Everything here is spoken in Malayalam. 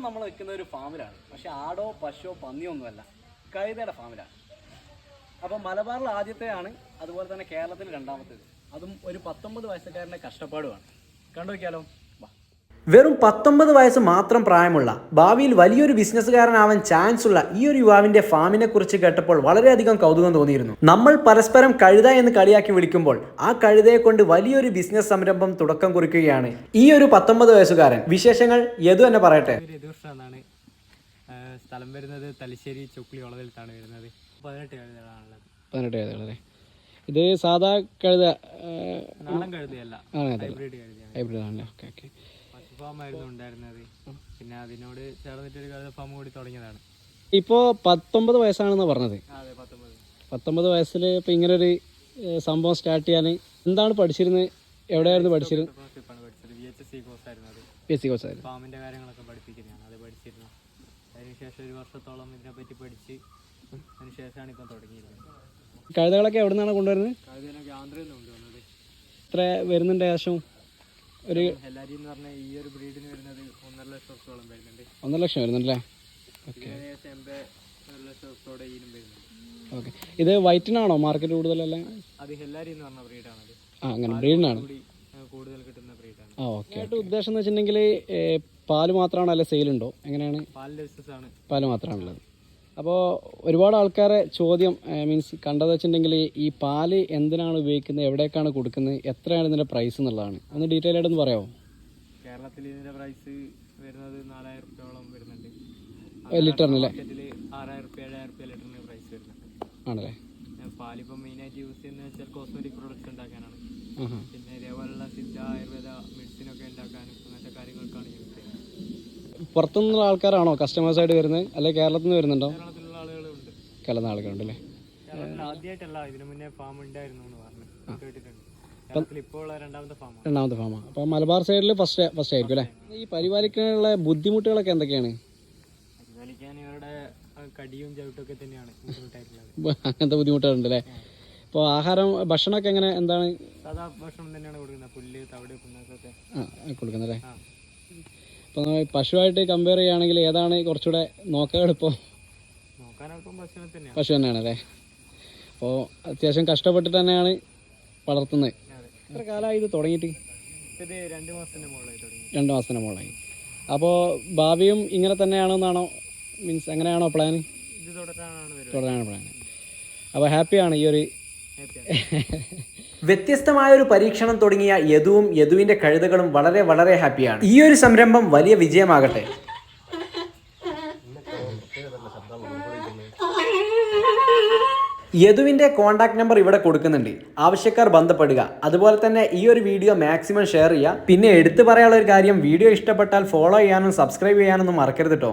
നമ്മൾ നിൽക്കുന്ന ഒരു ഫാമിലാണ്. പക്ഷെ ആടോ പശുവോ പന്നിയോ ഒന്നുമല്ല. കഴുതയുടെ ഫാമിലാണ്. അപ്പോൾ മലബാറിൽ ആദ്യത്തെയാണ് അതുപോലെ തന്നെ കേരളത്തിൽ രണ്ടാമത്തേത്. അതും ഒരു പത്തൊമ്പത് വയസ്സുകാരന്റെ കഷ്ടപ്പാടുമാണ്. കണ്ടു നോക്കിയാലോ വാ വെറും പത്തൊമ്പത് വയസ്സ് മാത്രം പ്രായമുള്ള ഭാവിയിൽ വലിയൊരു ബിസിനസ്സുകാരനാവാൻ ചാൻസ് ഉള്ള ഈ ഒരു യുവാവിന്റെ ഫാമിനെ കുറിച്ച് കേട്ടപ്പോൾ വളരെയധികം കൗതുകം തോന്നിയിരുന്നു. നമ്മൾ പരസ്പരം കഴുത എന്ന് കളിയാക്കി വിളിക്കുമ്പോൾ ആ കഴുതയെ കൊണ്ട് വലിയൊരു ബിസിനസ് സംരംഭം തുടക്കം കുറിക്കുകയാണ് ഈ ഒരു പത്തൊമ്പത് വയസ്സുകാരൻ. വിശേഷങ്ങൾ യദു തന്നെ പറയട്ടെ. സ്ഥലം വരുന്നത് തലശ്ശേരി ചുക്ലി ഒളവിലത്താണ് വരുന്നത്. പതിനെട്ട് കഴുതകളാണുള്ളത്. പതിനെട്ട് കഴുതകളല്ലേ? ഇത് സാധാ കഴുത നാടൻ കഴുതയല്ല ഹൈബ്രിഡ് കഴുതയാണ്. ഹൈബ്രിഡ് ആണല്ലേ ഓക്കെ ഓക്കെ. പശു ഫാമായിരുന്നു ഉണ്ടായിരുന്നത്. പിന്നെ അതിനോട് ചേർന്നിട്ട് ഒരു കഴുത ഫാം കൂടി തുടങ്ങിയതാണ്. ഇപ്പോൾ പത്തൊമ്പത് വയസ്സാണെന്ന് പറഞ്ഞത്. അതെ പത്തൊമ്പത്. പത്തൊമ്പത് വയസ്സിൽ ഇപ്പോൾ ഇങ്ങനെ ഒരു സംഭവം സ്റ്റാർട്ട് ചെയ്യാൻ എന്താണ് പഠിച്ചിരുന്നത്? എവിടെയായിരുന്നു പഠിച്ചിരുന്നത്? എച്ച് എസ് സി കോഴ്സ് ആയിരുന്നു പി ഫാമിന്റെ കാര്യങ്ങളൊക്കെ പഠിപ്പിക്കുന്നതാണ്. അത് പഠിച്ചിരുന്നു. അതിനുശേഷം ഒരു വർഷത്തോളം ഇതിനെപ്പറ്റി പഠിച്ച് അതിനുശേഷമാണ് ഇപ്പം തുടങ്ങിയിരുന്നത് കഴുതകളൊക്കെ എവിടെ നിന്നാണ് കൊണ്ടുവരുന്നത്? കഴുതകളൊക്കെ ആന്ധ്രയിൽ നിന്ന് കൊണ്ടുവന്നത്. എത്ര വരുന്നുണ്ട് ഏകദേശം? ഒരു ഹെല്ലാരി എന്ന് പറഞ്ഞ ഈ ഒരു ബ്രീഡിന് വരുന്നത് ഒന്നര ലക്ഷം റുപ്യോളം വരുന്നുണ്ട്. ഒന്നര ലക്ഷം വരുന്നുണ്ടല്ലേ? ഓക്കെ ഇത് വൈറ്റിനാണോ മാർക്കറ്റ് കൂടുതലല്ലേ അത് ഹെല്ലാരി എന്ന് പറഞ്ഞ ബ്രീഡാണത് ആ അങ്ങനെ ബ്രീഡിനാണ് കൂടി കൂടുതൽ കിട്ടുന്ന ബ്രീഡാണ് ആ ഓക്കെ ആയിട്ട് ഉദ്ദേശം എന്ന് വെച്ചിട്ടുണ്ടെങ്കിൽ പാൽ മാത്രമാണോ അല്ലെ സെയിലുണ്ടോ എങ്ങനെയാണ്? പാലിന്റെ ബിസിനസ് ആണ്. പാൽ മാത്രമാണുള്ളത് അപ്പോൾ ഒരുപാട് ആൾക്കാരെ ചോദ്യം മീൻസ് കണ്ടത് വെച്ചിട്ടുണ്ടെങ്കിൽ ഈ പാൽ എന്തിനാണ് ഉപയോഗിക്കുന്നത് എവിടേക്കാണ് കൊടുക്കുന്നത് എത്രയാണ് ഇതിന്റെ പ്രൈസ് എന്നുള്ളതാണ്. ഒന്ന് ഡീറ്റെയിൽ ആയിട്ടൊന്ന് പറയാമോ കേരളത്തിൽ ഇതിന്റെ പ്രൈസ് വരുന്നത് നാലായിരം റുപ്യോളം വരുന്നുണ്ട് ലിറ്ററിനല്ലേ അല്ലേ? ആറായിരം റുപ്യ ഏഴായിരം റുപ്യ ലിറ്ററിന് പ്രൈസ് വരുന്നുണ്ട്. ആണല്ലേ? പാലിപ്പം മെയിനായിട്ട് യൂസ് ചെയ്യുന്നത് വെച്ചാൽ കോസ്മെറ്റിക് പ്രൊഡക്ട്സ് ഉണ്ടാക്കാനാണ്. പിന്നെ ഇതേപോലുള്ള സിദ്ധ ആയുർവേദ മെഡിസിൻ ഒക്കെ ഉണ്ടാക്കാനും അങ്ങനത്തെ കാര്യങ്ങൾക്കാണ് യൂസ് ചെയ്യുന്നത്. പുറത്തുനിന്നുള്ള ആൾക്കാരാണോ കസ്റ്റമേഴ്സായിട്ട് വരുന്നത്? അല്ലെങ്കിൽ കേരളത്തിൽ നിന്ന് വരുന്നുണ്ടോ? കേരളത്തിലുള്ള ആളുകളുണ്ട് അല്ലേ ആൾക്കാരുണ്ടല്ലേ കേരളത്തിൽ ആദ്യമായിട്ടല്ല ഇതിനു മുന്നേ ഫാം ഉണ്ടായിരുന്നു എന്ന് പറഞ്ഞു കേട്ടിട്ടുണ്ട്. കേരളത്തിൽ രണ്ടാമത്തെ ഫാമാണ് ഫാമാണ് അപ്പോൾ മലബാർ സൈഡിൽ ഫസ്റ്റ് ഫസ്റ്റ് ആയിരിക്കും അല്ലേ? ഈ പരിപാലിക്കാനുള്ള ബുദ്ധിമുട്ടുകളൊക്കെ എന്തൊക്കെയാണ്? കടിയും ചവിട്ടൊക്കെ തന്നെയാണ് അങ്ങനത്തെ ബുദ്ധിമുട്ടുകളുണ്ട് അല്ലേ ഇപ്പോൾ ആഹാരം ഭക്ഷണമൊക്കെ എങ്ങനെ എന്താണ്? സാധാ ഭക്ഷണം തന്നെയാണ് കൊടുക്കുന്നത്. പുല്ല് തവിട് പിണ്ണാക്കൊക്കെ. ആ കൊടുക്കുന്നത് അല്ലേ അപ്പോൾ പശുവായിട്ട് കമ്പയർ ചെയ്യുകയാണെങ്കിൽ ഏതാണ് കുറച്ചുകൂടെ നോക്കാൻ എളുപ്പം പശു തന്നെയാണ്. അല്ലേ അപ്പോൾ അത്യാവശ്യം കഷ്ടപ്പെട്ടിട്ട് തന്നെയാണ് വളർത്തുന്നത്. എത്ര കാലമായി ഇത് തുടങ്ങിയിട്ട്? ഇത് രണ്ട് മാസത്തിന്റെ മുകളിലായി അപ്പോൾ ഭാവിയും ഇങ്ങനെ തന്നെയാണെന്നാണോ മീൻസ് എങ്ങനെയാണോ പ്ലാൻ ഇത് തുടരാനാണ് പ്ലാൻ അപ്പോൾ ഹാപ്പിയാണ് ഈ ഒരു ഹാപ്പിയാണ്. വ്യത്യസ്തമായ ഒരു പരീക്ഷണം തുടങ്ങിയ യദുവും യദുവിന്റെ കഴുതകളും വളരെ വളരെ ഹാപ്പിയാണ്. ഈ ഒരു സംരംഭം വലിയ വിജയമാകട്ടെ. യദുവിന്റെ കോൺടാക്ട് നമ്പർ ഇവിടെ കൊടുക്കുന്നുണ്ട്. ആവശ്യക്കാർ ബന്ധപ്പെടുക. അതുപോലെ തന്നെ ഈ ഒരു വീഡിയോ മാക്സിമം ഷെയർ ചെയ്യുക. പിന്നെ എടുത്തു പറയാനുള്ള ഒരു കാര്യം വീഡിയോ ഇഷ്ടപ്പെട്ടാൽ ഫോളോ ചെയ്യാനും സബ്സ്ക്രൈബ് ചെയ്യാനൊന്നും മറക്കരുത് കേട്ടോ